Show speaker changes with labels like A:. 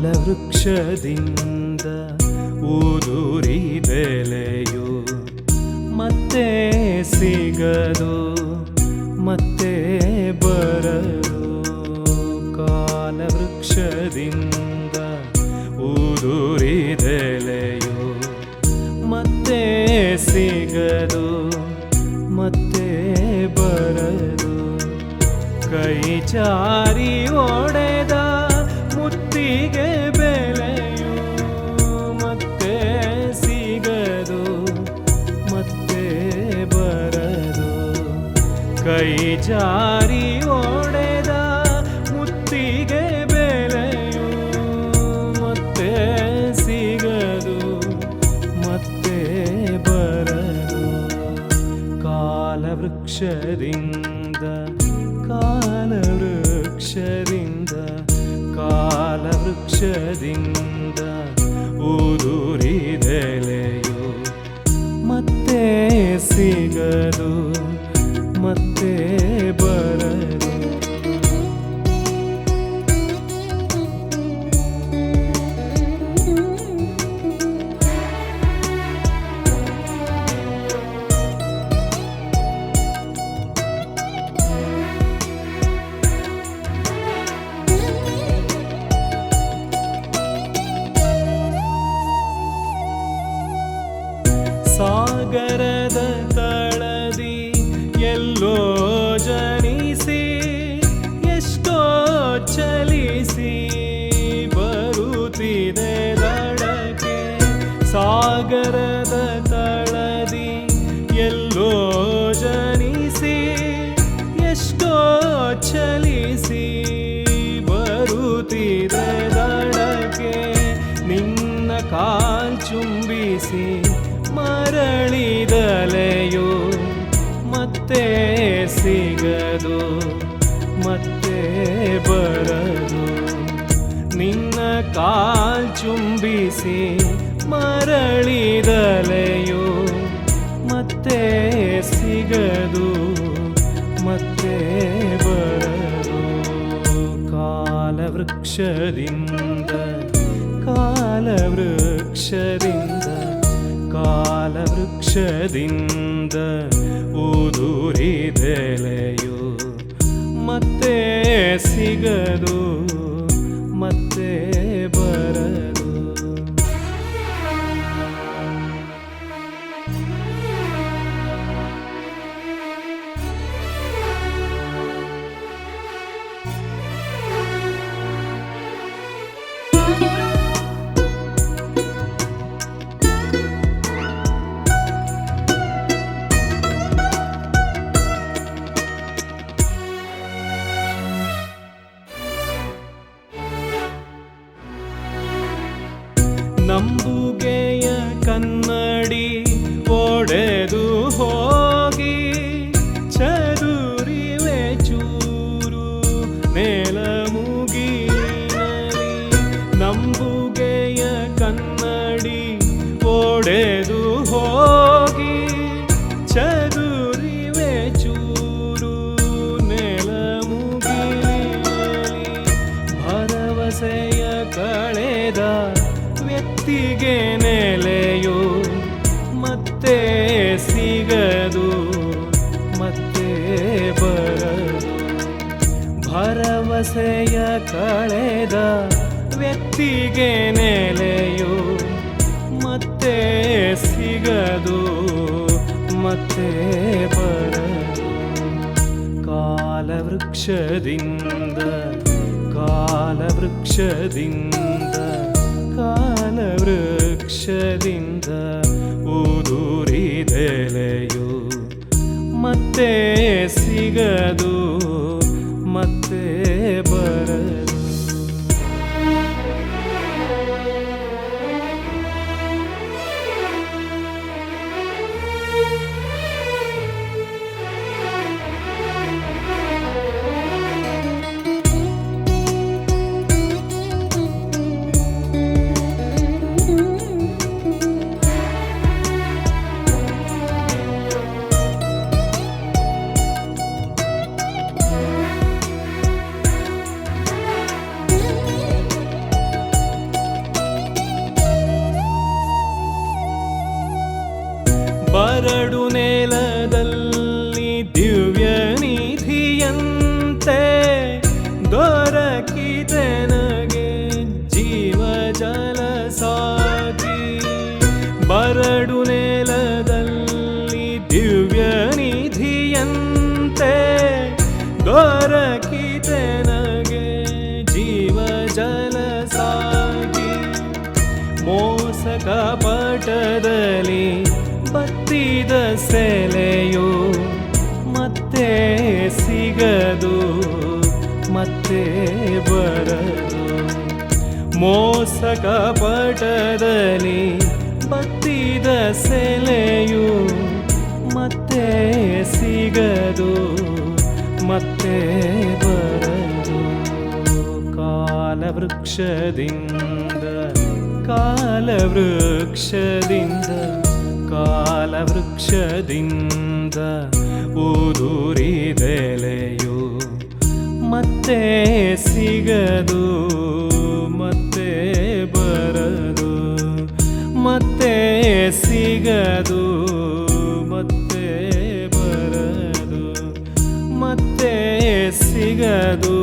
A: ಕಾಲವೃಕ್ಷದಿಂದ ಊದುರಿದೆಲೆಯು ಮತ್ತೆ ಸಿಗದು, ಮತ್ತೆ ಬರದು. ಕಾಲವೃಕ್ಷದಿಂದ ಊದುರಿದೆಲೆಯು ಮತ್ತೆ ಸಿಗದು, ಮತ್ತೆ ಬರದು. ಕೈ ಚಾರಿ ಒಡೆದ ಮುತ್ತಿಗೆ ಜಾರಿ ಒಡೆದ ಮುತ್ತಿಗೆ ಬೆಲೆಯು ಮತ್ತೆ ಸಿಗದು ಮತ್ತೆ ಬರದು. ಕಾಲವೃಕ್ಷದಿಂದ ಕಾಲವೃಕ್ಷದಿಂದ ಕಾಲವೃಕ್ಷದಿಂದ ಉದುರಿದೆಲೆಯು ಮತ್ತೆ ಸಿಗದು. ಮತ್ತೆ ಸಾಗರದ ತಳದಿ ಎಲ್ಲೋ ಜನಿಸಿ, ಎಷ್ಟೋ ಚಲಿಸಿ ಬರುತ್ತಿದೆ ದಡಕ್ಕೆ ನಿನ್ನ ಕಾಲ್ಚುಂಬಿಸಿ ಮರಳಿದಲೆಯು ಮತ್ತೆ ಸಿಗದು, ಮತ್ತೆ ಬರದು. ನಿನ್ನ ಕಾಲ್ ಚುಂಬಿಸಿ ಮರಳಿದಲೆಯು ಮತ್ತೆ ಸಿಗದು ಮತ್ತೆ ಬರದು ಕಾಲವೃಕ್ಷದಿಂದ ಕಾಲವೃಕ್ಷದಿಂದ ಕಾಲವೃಕ್ಷದಿಂದ ಊದುರಿದೆಲೆಯು ಮತ್ತೆ ಸಿಗದು ಒಡೆದು ಹೋಗಿ ಭರವಸೆಯ ಕಳೆದ ವ್ಯಕ್ತಿಗೆ ನೆಲೆಯು ಮತ್ತೆ ಸಿಗದು ಮತ್ತೆ ಬರದು. ಕಾಲವೃಕ್ಷದಿಂದ ಕಾಲವೃಕ್ಷದಿಂದ ಕಾಲವೃಕ್ಷದಿಂದ. ಬರಡು ನೆಲದಲ್ಲಿ ದಿವ್ಯ ನಿಧಿಯಂತೆ ದೊರಕಿದೆ ನನಗೆ ಜೀವ ಜಲ ಸಾಗಿ. ಬರಡು ನೆಲದಲ್ಲಿ ದಿವ್ಯ ನಿಧಿಯಂತೆ ದೊರಕಿದೆ ನನಗೆ ಜೀವ ಜಲ ಸಾಗಿ. ಮೋಸಕ ಕಪಟದಲ್ಲಿ ಬತ್ತಿದ ಸೆಲೆಯು ಮತ್ತೆ ಸಿಗದು, ಮತ್ತೆ ಬರದು. ಮೋಸ ಪಟದಲ್ಲಿ ಬತ್ತಿದ ಸೆಲೆಯು ಮತ್ತೆ ಸಿಗದು, ಮತ್ತೆ ಬರದು. ಕಾಲವೃಕ್ಷದಿಂದ ಕಾಲವೃಕ್ಷದಿಂದ ಕಾಲವೃಕ್ಷದಿಂದ ಊದುರಿದೆಲೆಯು ಮತ್ತೆ ಸಿಗದು ಮತ್ತೆ ಬರದು. ಮತ್ತೆ ಸಿಗದು ಮತ್ತೆ ಬರದು. ಮತ್ತೆ ಸಿಗದು.